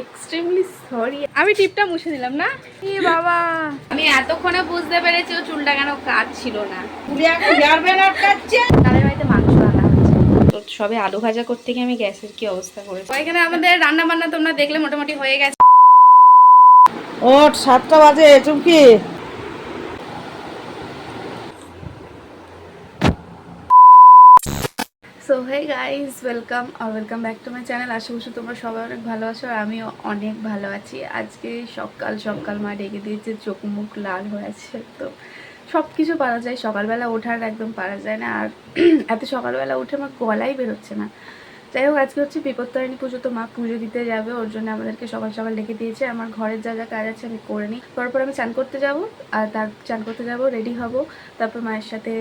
Extremely sorry আমি টিপটা মুছে দিলাম না? এ বাবা। আমি এতক্ষণে বুঝতে পেরেছি ও চুলটা কেন কাজ ছিল না তাদের বাড়িতে মাংস রান্না হচ্ছে। সবে আলু ভাজা করতে গিয়ে আমি গ্যাসের কি অবস্থা করেছি? এখানে আমাদের রান্না বান্না তোমরা দেখলে মোটামুটি হয়ে গেছে। ওট সাতটা বাজে Chumki so hey guys welcome R welcome back to my channel আশা করছি তোমরা সবাই অনেক ভালো আছো আর আমিও অনেক ভালো আছি। আজকে সকাল সকাল মা ডেকে দিয়েছে, চোখ মুখ লাল হয়েছে, তো সব কিছু পারা যায়। সকালবেলা ওঠার একদম পারা যায় না। আর এত সকালবেলা উঠে আমার গলাই বেরোচ্ছে না। যাই হোক, আজকে হচ্ছে বিপত্তারিণী পুজো, তো মা পুজো দিতে যাবে, ওর জন্য আমাদেরকে সকাল সকাল ডেকে দিয়েছে। আমার ঘরের যা যা কাজ আছে আমি করে নিই। তারপর আমি চান করতে যাব, আর তার চান করতে যাব রেডি হব। তারপর মায়ের সাথে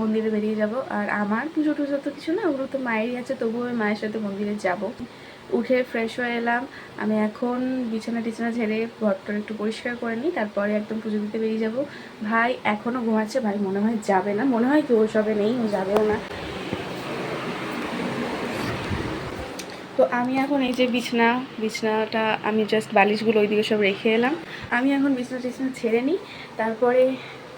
মন্দিরে বেরিয়ে যাব। আর আমার পুজো টুজো তো কিছু না, ওগুলো তো মায়েরই আছে, তবুও আমি মায়ের সাথে মন্দিরে যাব। উঠে ফ্রেশ হয়ে এলাম। আমি এখন বিছানা টিছানা ঝেড়ে ঘরটা একটু পরিষ্কার করে নিই, তারপরে একদম পুজো দিতে বেরিয়ে যাব। ভাই এখনও ঘুমাচ্ছে, ভাই মনে হয় যাবে না। মনে হয় কি সবে নেই যাবেও না। তো আমি এখন এই যে বিছনা, বিছনাটা আমি জাস্ট বালিশগুলো ওইদিকে সব রেখে এলাম। আমি এখন বিছনা টিছনা ছেড়ে নিই। তারপরে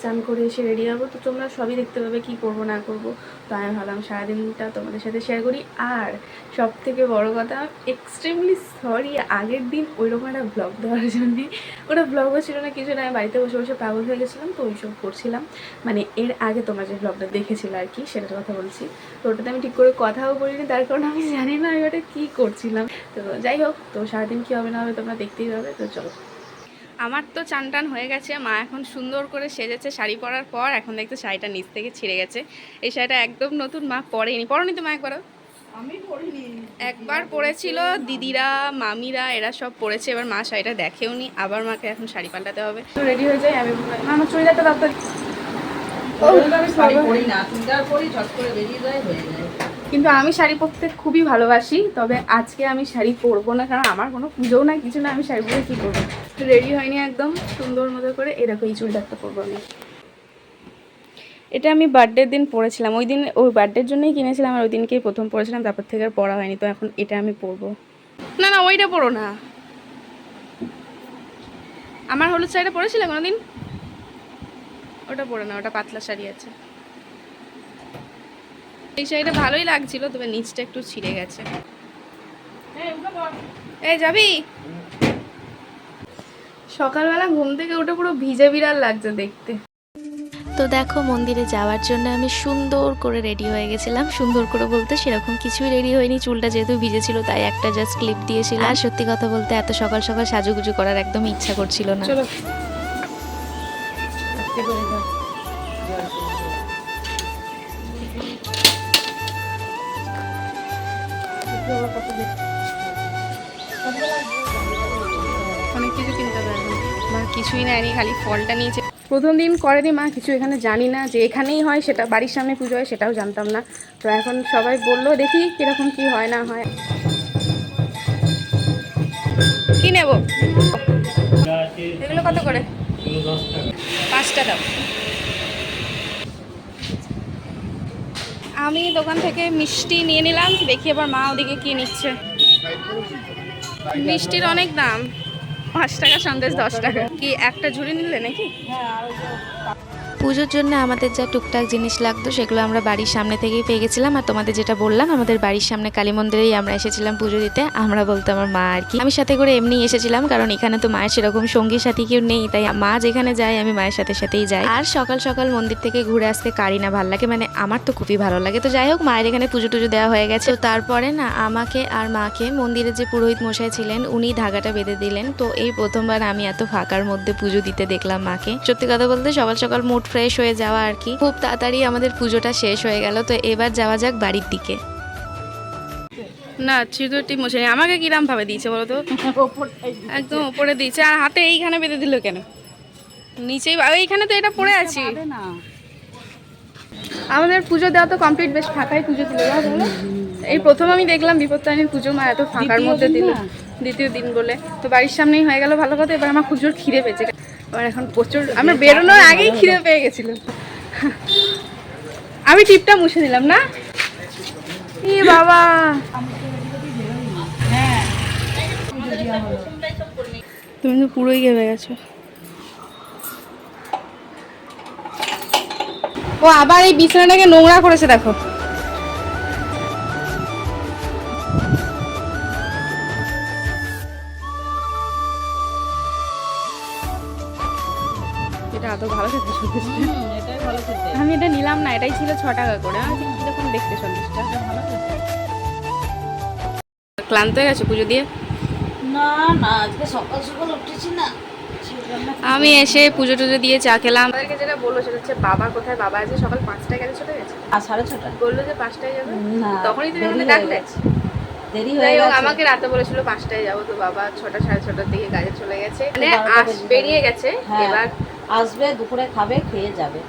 চান করে এসে রেডি হব। তো তোমরা সবই দেখতে পাবে কি করব, না করব। তো আমি ভাবলাম সারাদিনটা তোমাদের সাথে শেয়ার করি। আর সব থেকে বড় কথা এক্সট্রিমলি সরি আগের দিন ওইরকম একটা ব্লগ দেওয়ার জন্যে। ওটা ব্লগও ছিল না, কিছু না, আমি বাড়িতে বসে বসে পাগল হয়ে গেছিলাম, তো ওইসব করছিলাম। মানে এর আগে তোমরা যে ব্লগটা দেখেছিলে আর কি, সেটার কথা বলছি। তো ওটাতে আমি ঠিক করে কথাও বলিনি, তার কারণ আমি জানি না আমি ওটা কী করছিলাম। তো যাই হোক, তো সারাদিন কী হবে না হবে তোমরা দেখতেই পাবে। তো চলো। আমার তো চান টান হয়ে গেছে মা এখন সুন্দর করে সেজেছে শাড়ি পরার পর এখন দেখতে শাড়িটা নিচ থেকে ছিঁড়ে গেছে। এই শাড়িটা একদম নতুন মা পরেনি। পরনি তো মা একবারও আমি পড়িনি একবার পরেছিল দিদিরা মামিরা এরা সব পরেছে এবার মা শাড়িটা দেখেও নি আবার মাকে এখন শাড়ি পাল্টাতে হবে। তো রেডি হয়ে যাই আমি আমার চুড়িদারটা তাড়াতাড়ি আমি শাড়ি পরি না চুড়িদার পরি ঝট করে বেরিয়ে যায় হয়ে যায়। কিন্তু আমি শাড়ি পরতে খুবই ভালোবাসি তবে আজকে আমি শাড়ি পরবো না কারণ আমার কোনো পুজোও না কিছু না আমি শাড়ি পরে কী করব? রেডি হয়নি একদম। সুন্দর মতো করে এরকম এই চুড়িদারটা পরবো আমি। এটা আমি বার্থডের দিন পরেছিলাম। ওই দিন, ওই বার্থডের জন্যই কিনেছিলাম আর ওই দিনকেই প্রথম পরেছিলাম। তারপর থেকে আর পরা হয়নি, তো এখন এটা আমি পরবো। না না, ওইটা পরো না। আমার হলুদ শাড়িটা পরেছিলে কোনোদিন? ওটা পরে না, ওটা পাতলা শাড়ি আছে। এই শাড়িটা ভালোই লাগছিল, তবে নিচটা একটু ছিঁড়ে গেছে। এই, যাবি? সকালবেলা ঘুম থেকে উঠে পুরো ভিজে বিড়াল লাগছে দেখতে। তো দেখো মন্দিরে যাওয়ার জন্য আমি সুন্দর করে রেডি হয়ে গেছিলাম। সুন্দর করে বলতে সেরকম কিছুই রেডি হয়নি। চুলটা যেহেতু ভিজেছিল তাই একটা জাস্ট ক্লিপ দিয়েছিলাম। আর সত্যি কথা বলতে এত সকাল সকাল সাজুগুজু করার একদম ইচ্ছা করছিল না। নেয়নি খালি ফলটা নিয়েছে। প্রথম দিন করেনি মা, কিছু এখানে জানি না যে এখানেই হয়, সেটা বাড়ির সামনে পুজো হয়, সেটাও জানতাম না। তো এখন সবাই বলল, দেখি কীরকম কি হয় না হয়। কি নেব? এগুলো কত করে? পাঁচটা দাও আমি দোকান থেকে মিষ্টি নিয়ে নিলাম, দেখি এবার মা ওদিকে কি নিচ্ছে। মিষ্টির অনেক দাম। পাঁচ টাকা সন্দেশ দশ টাকা। কি একটা ঝুড়ি নিলে নাকি? পুজোর জন্য আমাদের যা টুকটাক জিনিস লাগতো, সেগুলো আমরা বাড়ির সামনে থেকেই পেয়ে গেছিলাম। আর তোমাদের যেটা বললাম, আমাদের বাড়ির সামনে কালী মন্দিরেই আমরা এসেছিলাম পুজো দিতে। আমরা বলতে আমার মা আর কি। আমি সাথে করে এমনি এসেছিলাম, কারণ এখানে তো মায়ের সেরকম সঙ্গী সাথী কেউ নেই, তাই মা যেখানে যায়, আমি মায়ের সাথে সাথেই যাই। আর সকাল সকাল মন্দির থেকে ঘুরে আসতে কারি না ভালো লাগে মানে আমার তো খুবই ভালো লাগে। তো যাই হোক, মায়ের এখানে পুজো টুজো দেওয়া হয়ে গেছে। তো তারপরে না, আমাকে আর মাকে মন্দিরে যে পুরোহিত মশাই ছিলেন, উনি ধাগাটা বেঁধে দিলেন। তো এই প্রথমবার আমি এত ফাঁকার মধ্যে পুজো দিতে দেখলাম মাকে। সত্যি কথা বলতে, সকাল সকাল মুড ফ্রেশ হয়ে যাওয়া আর কি। খুব তাড়াতাড়ি আমাদের পুজোটা শেষ হয়ে গেল তো এবার যাওয়া যাক বাড়ির দিকে। না আমাকে কিরাম ভাবে দিয়েছে বলো তো? একদম উপরে দিয়েছে। আর হাতে এইখানে বেঁধে দিল কেন? নিচেই এইখানে তো এটা পড়ে আছি। আমাদের পুজো দেওয়া তো কমপ্লিট বেশ ফাঁকাই পুজো দিল বলো। এই প্রথম আমি দেখলাম বিপত্তারিণীর পুজো মা এত ফাঁকার মধ্যে দিল। দ্বিতীয় দিন বলে। তো বাড়ির সামনেই হয়ে গেল ভালো কথা এবার আমার পুজোর জোর খিদে পেয়েছে। এবার এখন প্রচুর আমরা বেরোনোর আগেই খিদে পেয়ে গেছিল আমি টিপটা মুছে দিলাম না? ই বাবা। তুমি তো পুরোই ঘেমে গেছো। ও আবার এই বিছানাটাকে নোংরা করেছে, দেখো। টাকা করে। আমি কীরকম দেখতে ভালো খেতে ক্লান্ত হয়ে গেছে পুজো দিয়ে? না না আজকে সকাল সকাল উঠেছি না আমি এসে পুজো টুজো দিয়ে চা খেলাম। আমাদেরকে যেটা বলল সেটা হচ্ছে বাবা কোথায়? বাবা আজকে সকাল পাঁচটায় গেছে চলে গেছে? আর সাড়ে ছটা বলল যে পাঁচটায় যাবে। তখনই তুমি আমাকে ডাকলে? দেরি হয়ে গেছে। আমাকে রাতে বলেছিল পাঁচটায় যাব তো বাবা ছটা সাড়ে ছটার দিকে কাজে চলে গেছে। মানে আস বেরিয়ে গেছে হ্যাঁ। এবার আসবে দুপুরে খাবে খেয়ে যাবে।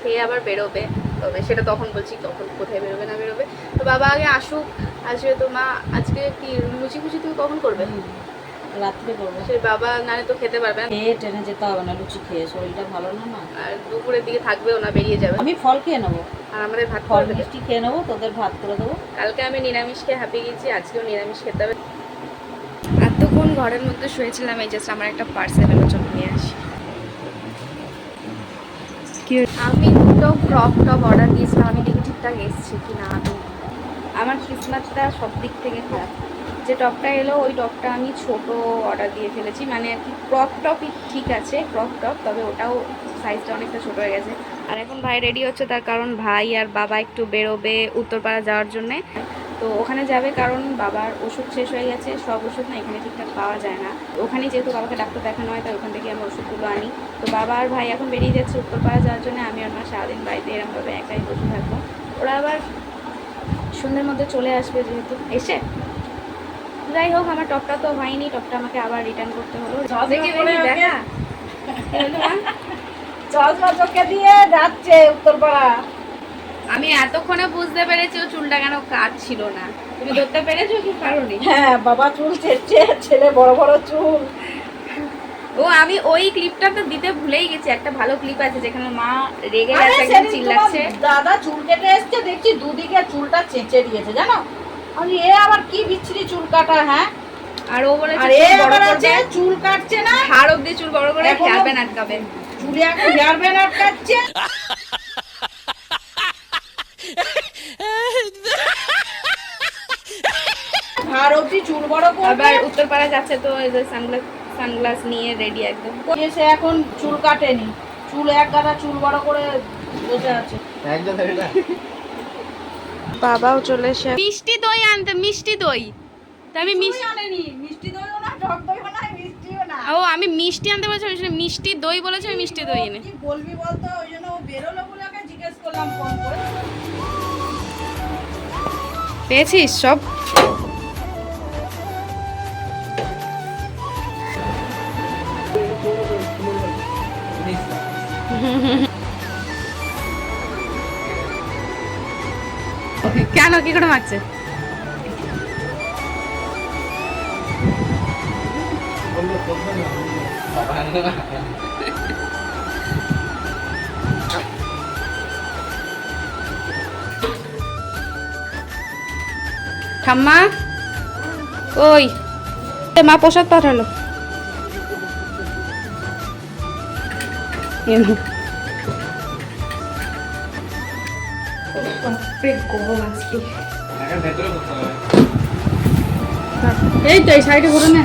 খেয়ে আবার বেরোবে। তবে সেটা তখন বলছি তখন কোথায় বেরোবে না বেরোবে? তো বাবা আগে আসুক আসবে তো মা আজকে কি লুচি ফুচি তুমি কখন করবে? রাত্রে করব। সে বাবা নালে তো খেতে পারবে না। খেয়ে ট্রেনে যেতে হবে না লুচি খেয়ে শরীরটা ভালো না না আর দুপুরের দিকে থাকবেও না বেরিয়ে যাবে। আমি ফল খেয়ে নেব। আর আমাদের ভাত ফল মিষ্টি খেয়ে নেব তোদের ভাত করে দেবো। কালকে আমি নিরামিষ খেয়ে হাঁপিয়ে গেছি আজকেও নিরামিষ খেতে হবে। এতক্ষণ ঘরের মধ্যে শুয়েছিলাম এই জাস্ট আমার একটা পার্সেল এলো চলো নিয়ে আসি। আমি ক্রপ টপ অর্ডার দিয়েছিলাম, আমি দেখি ঠিকঠাক এসছে কি না আমি আমার কিসমতটা সব দিক থেকে খারাপ। যে টপটা এলো, ওই টপটা আমি ছোট অর্ডার দিয়ে ফেলেছি। মানে আর কি ক্রপ টপই ঠিক আছে ক্রপ টপ তবে ওটাও সাইজটা অনেকটা ছোট হয়ে গেছে। আর এখন ভাই রেডি হচ্ছে তার কারণ ভাই আর বাবা একটু বেরোবে উত্তরপাড়া যাওয়ার জন্যে। তো ওখানে যাবে কারণ বাবার ওষুধ শেষ হয়ে গেছে সব ওষুধ না এখানে ঠিকঠাক পাওয়া যায় না। ওখানে যেহেতু বাবাকে ডাক্তার দেখানো হয় তাই ওখান থেকে আমি ওষুধগুলো আনি। তো বাবা আর ভাই এখন বেরিয়ে যাচ্ছে উত্তরপাড়া যাওয়ার জন্য আমি আর মা সারাদিন বাড়িতে এরকমভাবে একাই বসে থাকব। ওরা আবার সন্ধ্যের মধ্যে চলে আসবে যেহেতু। এসে? যাই হোক আমার টপটা তো হয়নি টপটা আমাকে আবার রিটার্ন করতে হলো। দেখি দিয়ে যাচ্ছে উত্তরপাড়া। আমি এতক্ষণে বুঝতে পেরেছি ও চুলটা কেন কাটছিল না। তুমি ধরতে পেরেছ কি কারণে? হ্যাঁ বাবা চুল চেটছে ছেলে বড় বড় চুল। ও আমি ওই ক্লিপটা তো দিতে ভুলেই গেছি। একটা ভালো ক্লিপ আছে যেখানে মা রেগে গেছে একদম চিল্লাচ্ছে। দাদা চুল কেটে এসছে দেখছি দুদিকে চুলটা চেঁচে দিয়েছে জানো? আমি এ আবার কি বিচ্ছিরি চুল কাটা হ্যাঁ? আর ও বলেছে চুল কাটছে না। হাড় অব্দি চুল বড় করে আটকাবে চুলে এখন হেয়ার ব্যান্ড আটকাচ্ছে আর অব্দি চুল বড় আবার করবে উত্তরপাড়া যাচ্ছে তো এই যে সানগ্লাস সানগ্লাস নিয়ে রেডি একদম। সে এখন চুল কাটেনি। চুল এক গাদা চুল বড় করে বসে আছে। বাবাও চলে এসে মিষ্টি দই আনতে মিষ্টি দই। তা আমি মিষ্টি আনেনি। মিষ্টি দইও না টক দইও না ও আমি মিষ্টি আনতে বলেছি আমি শুনে মিষ্টি দই বলেছি আমি মিষ্টি দই এনে। বলবি বলতো? ওই জন্য ও বেরোলো বলে ওকে জিজ্ঞেস করলাম ফোন করে পেয়েছিস সব? কেন কি করে মারছে ঠাম্মা? ওই মা প্রসাদ পাঠালো। এই তো এই সাইডে ঘুরে না।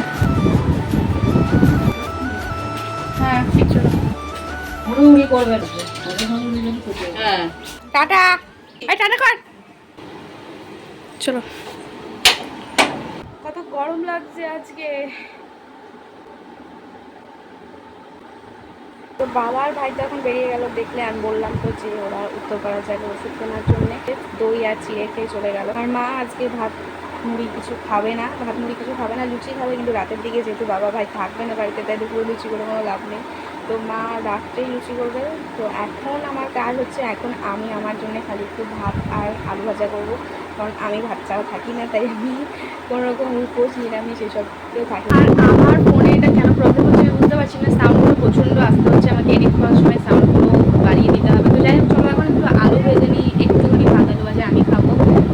টাটা। এই টাটা কর। চলো। কত গরম লাগছে আজকে। তো বাবার ভাই তো এখন বেরিয়ে গেল দেখলে আমি বললাম তো যে ওরা উত্তরপাড়া যাবে ওষুধ কেনার জন্য। দই আর চিড়ে খেয়ে চলে গেল। আর মা আজকে ভাত মুড়ি কিছু খাবে না ভাত মুড়ি কিছু খাবে না, লুচি খাবে, কিন্তু রাতের দিকে যেহেতু বাবা ভাই থাকবে না বাড়িতে, তাই দুপুরে লুচি করে কোনো লাভ নেই। তো মা রাত্রেই লুচি করবে। তো এখন আমার কাজ হচ্ছে, এখন আমি আমার জন্য খালি একটু ভাত আর আলু ভাজা করব। কারণ আমি ভাত ছাড়া থাকি না, তাই আমি কোনো রকম উপোস, নিরামিষ এসব কেউ থাকি আর আমার ফোনে এটা কেন প্রবলেম হচ্ছে আমি বুঝতে পারছি না। সাউন্ডগুলো প্রচণ্ড আসতে হচ্ছে, আমাকে এডিট করার সময় সাউন্ডগুলো বাড়িয়ে দিতে হবে। তো যাই হোক, চলো এখন একটু আলু ভেজে নিই একটুখানি ভাত আলু ভাজা আমি খাব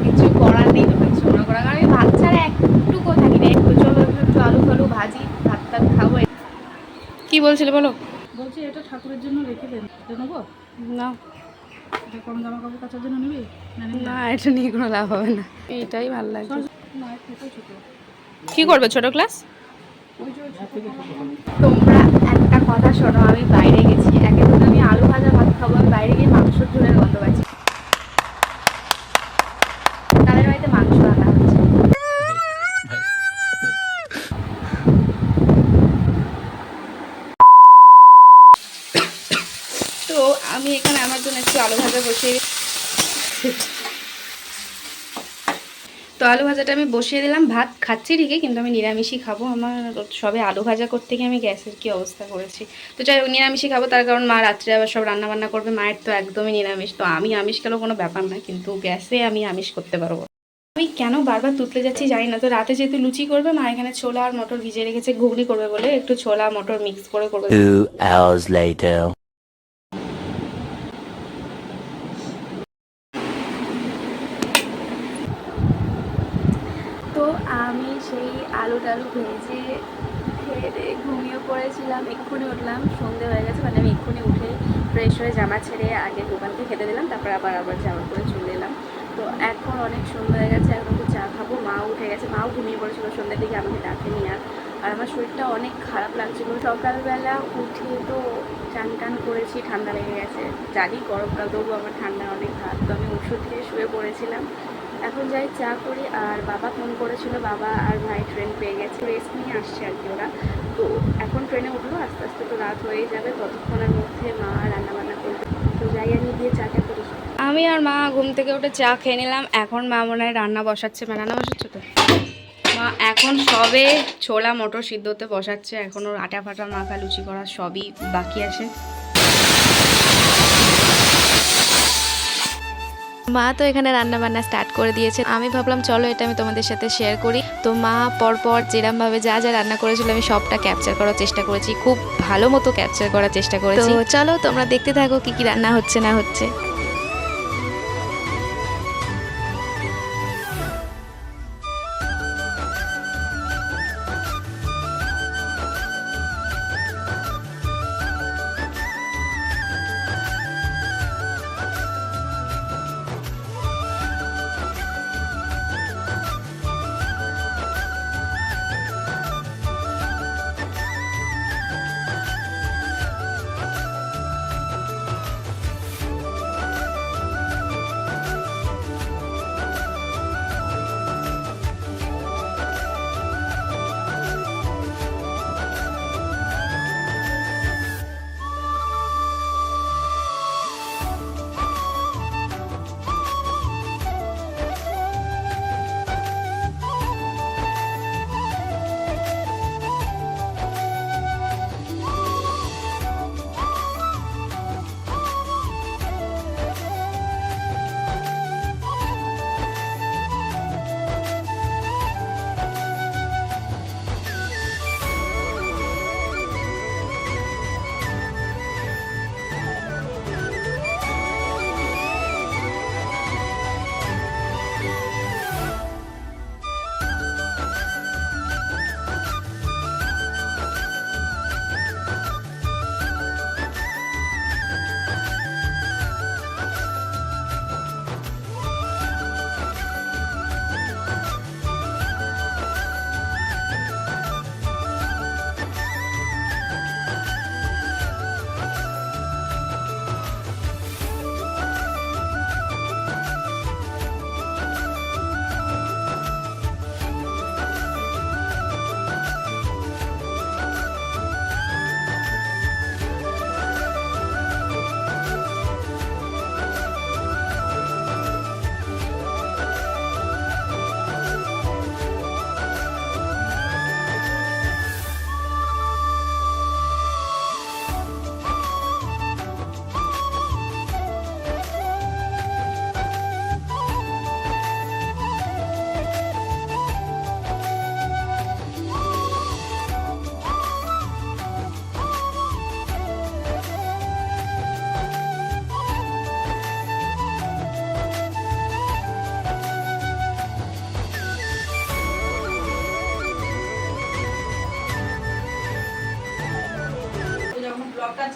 কিছু করার নেই তো কিছু না করার কারণ আমি ভাত ছাড়া একটুকু থাকি না তো চলো একটু একটু আলু ফালু তাহলে খাব কি বলছিলে বলো? বলছি এটা ঠাকুরের জন্য রেখে দেন নেব? না। এটা কম জামা কাপড় কাচার জন্য নিবি? না এটা নিয়ে কোনো লাভ হবে না। এইটাই ভালো লাগছে না ছোটো ছোটো। কি করবে ছোট ক্লাস? তোমরা একটা কথা শোনো আমি বাইরে গেছি। একে আমি আলু ভাজা ভাত খাব আমি বাইরে গিয়ে মাংসর ঝোলের গন্ধ পাচ্ছি তাদের বাড়িতে মাংস রান্না হচ্ছে তো আমি এখানে আমার জন্য একটু আলু ভাজা বসিয়ে তো আলু ভাজাটা আমি বসিয়ে দিলাম। ভাত খাচ্ছি ঠিকই, কিন্তু আমি নিরামিষই খাব। আমার সবে আলু ভাজা করতে গিয়ে আমি গ্যাসের কি অবস্থা করেছি। তো যাই হোক, নিরামিষই খাব। তার কারণ মা রাত্রে আবার সব রান্না বান্না করবে। মায়ের তো একদমই নিরামিষ। তো আমি আমিষ খেলেও কোনো ব্যাপার না, কিন্তু গ্যাসে আমি আমিষ করতে পারব। আমি কেন বারবার তুতলে যাচ্ছি জানি না। তো রাতে যেহেতু লুচি করবে, মা এখানে ছোলা আর মটর ভিজে রেখেছে, ঘুগনি করবে বলে একটু ছোলা, মটর মিক্স করে করবে। তো আমি সেই আলু টালু ভেজে খেয়ে ঘুমিয়ে পড়েছিলাম, এক্ষুনি উঠলাম, সন্ধে হয়ে গেছে মানে আমি এক্ষুনি উঠে ফ্রেশ হয়ে জামা ছেড়ে আগে দোকানকে খেতে দিলাম, তারপর আবার আবার জামা পরে চলে এলাম। তো এখন অনেক সন্ধ্যা হয়ে গেছে, এখন একটু চা খাব মা উঠে গেছে, মাও ঘুমিয়ে পড়েছিল, সন্ধ্যের দিকে আমাকে ডাকেনি আর আর আমার শরীরটা অনেক খারাপ লাগছিল। সকালবেলা উঠে তো চান টান করেছি, ঠান্ডা লেগে গেছে, জানি গরমকাল তবু আমার ঠান্ডা অনেক হাত তো আমি ওষুধ খেয়ে শুয়ে পড়েছিলাম। এখন যাই চা করি আর বাবা ফোন করেছিল, বাবা আর ভাই ট্রেন পেয়ে গেছে রেস্ট নিয়ে আসছে আর কি ওরা। তো এখন ট্রেনে উঠল, আস্তে আস্তে তো রাত হয়ে যাবে, ততক্ষণের মধ্যে মা রান্না বান্না করবে। তো যাই, আমি গিয়ে চাটা করি আমি আর মা ঘুম থেকে উঠে চা খেয়ে নিলাম, এখন মা মনে হয় রান্না বসাচ্ছে। মা রান্না বসাচ্ছে তো? মা এখন সবে ছোলা মটর সিদ্ধতে বসাচ্ছে এখনও আটা ফাটা, মাখা, লুচি করা সবই বাকি আছে। মা তো এখানে রান্না বান্না স্টার্ট করে দিয়েছে। আমি ভাবলাম, চলো, এটা আমি তোমাদের সাথে শেয়ার করি। তো মা পরপর যেরমভাবে যা যা রান্না করেছিল, আমি সবটা ক্যাপচার করার চেষ্টা করেছি। খুব ভালো মতো ক্যাপচার করার চেষ্টা করেছি। চলো, তোমরা দেখতে থাকো কি কি রান্না হচ্ছে না হচ্ছে।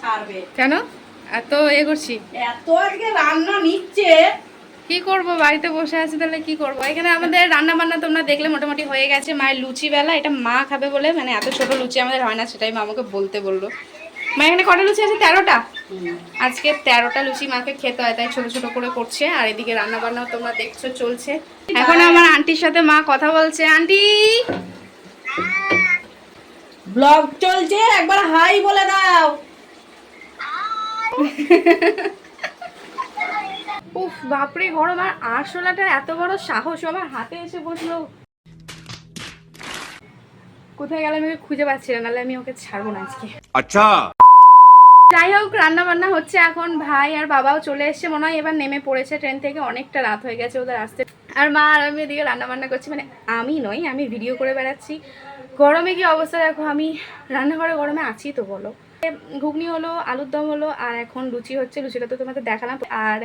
ছাড়বে। কেন? এত এ করছি। এত আজকে রান্না নিচ্ছে। কি করব? বাড়িতে বসে আছি তাহলে কি করব? এখানে আমাদের রান্না বান্না তোমরা দেখলে মোটামুটি হয়ে গেছে। মায়ের লুচি বেলা এটা মা খাবে বলে মানে এত ছোট লুচি আমাদের হয় না সেটাই মা আমাকে বলতে বলল। মা এখানে কটা লুচি আছে? তেরোটা? আজকে তেরোটা লুচি মাকে খেতে হয় তাই ছোট ছোট করে করছে। আর এদিকে রান্না বান্নাও তোমরা দেখছ চলছে। এখন আমার আন্টির সাথে মা কথা বলছে। আন্টি! ব্লগ চলছে একবার হাই বলে দাও। উফ বাপরে গরম আর আরশোলাটার এত বড় সাহস আমার হাতে এসে বসল। কোথায় গেলাম আমি খুঁজে পাচ্ছি না নাহলে আমি ওকে ছাড়বো না আজকে। আচ্ছা। যাই হোক রান্না বান্না হচ্ছে এখন। ভাই আর বাবাও চলে এসছে মনে হয় এবার নেমে পড়েছে ট্রেন থেকে অনেকটা রাত হয়ে গেছে ওদের আসতে। আর মা আর আমি এদিকে রান্না বান্না করছি মানে আমি নই আমি ভিডিও করে বেড়াচ্ছি। গরমে কি অবস্থা দেখো আমি রান্নাঘরে গরমে আছি তো বলো। ঘুগনি হলো আলুর দম হলো আর এখন লুচি হচ্ছে লুচিটা তো তোমাদের দেখালাম। আর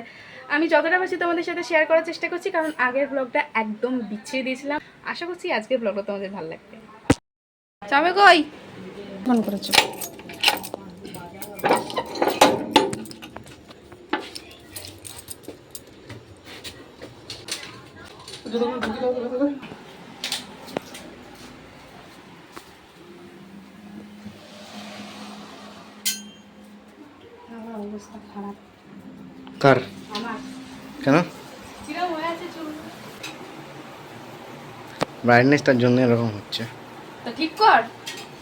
আমি যতটা পারছি তোমাদের সাথে শেয়ার করার চেষ্টা করছি কারণ আগের ব্লগটা একদম বিছিয়ে দিয়েছিলাম। আশা করছি আজকের ব্লগটা তোমাদের ভালো লাগবে। যাবে কই? ফোন করেছ অবস্থা খারাপ। কার? কেন? ব্রাইটনেস তার জন্য এরকম হচ্ছে। তো ঠিক কর।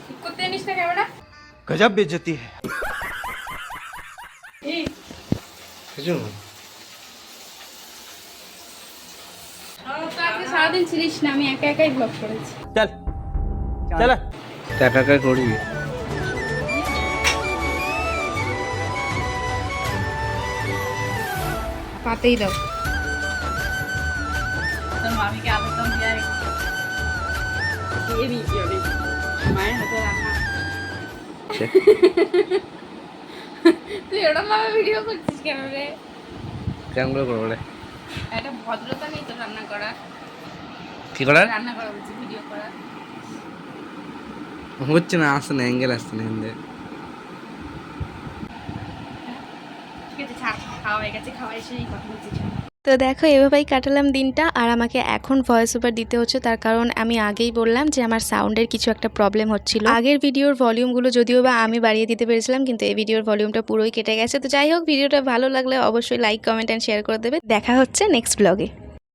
ঠিক করতে জানিস না ক্যামেরা? গজব বেজতি কিছু না। সারাদিন ছিলিস না আমি একা একাই ব্লগ করেছি। চল। চল। একা একাই করবি? রান্না। সে তুই ওরকম ভাবে ভিডিও করছিস কেন রে? কেমন করে করব রে? একটা ভদ্রতা নেই তো রান্না করা কি করার? রান্না করা ভিডিও করা হচ্ছে না আসছে না অ্যাঙ্গেল আসছে না এখান থেকে। ঠিক আছে ছাড় তো দেখো, এভাবেই কাটালাম দিনটা, আর আমাকে এখন ভয়েস ওভার দিতে হচ্ছে, তার কারণ আমি আগেই বললাম যে আমার সাউন্ডের কিছু একটা প্রবলেম হচ্ছিল। আগের ভিডিওর ভলিউমগুলো যদিও বা আমি বাড়িয়ে দিতে পেরেছিলাম, কিন্তু এই ভিডিওর ভলিউমটা পুরোই কেটে গেছে। তো যাই হোক ভিডিওটা ভালো লাগলে অবশ্যই লাইক কমেন্ট অ্যান্ড শেয়ার করে দেবে। দেখা হচ্ছে নেক্সট ব্লগে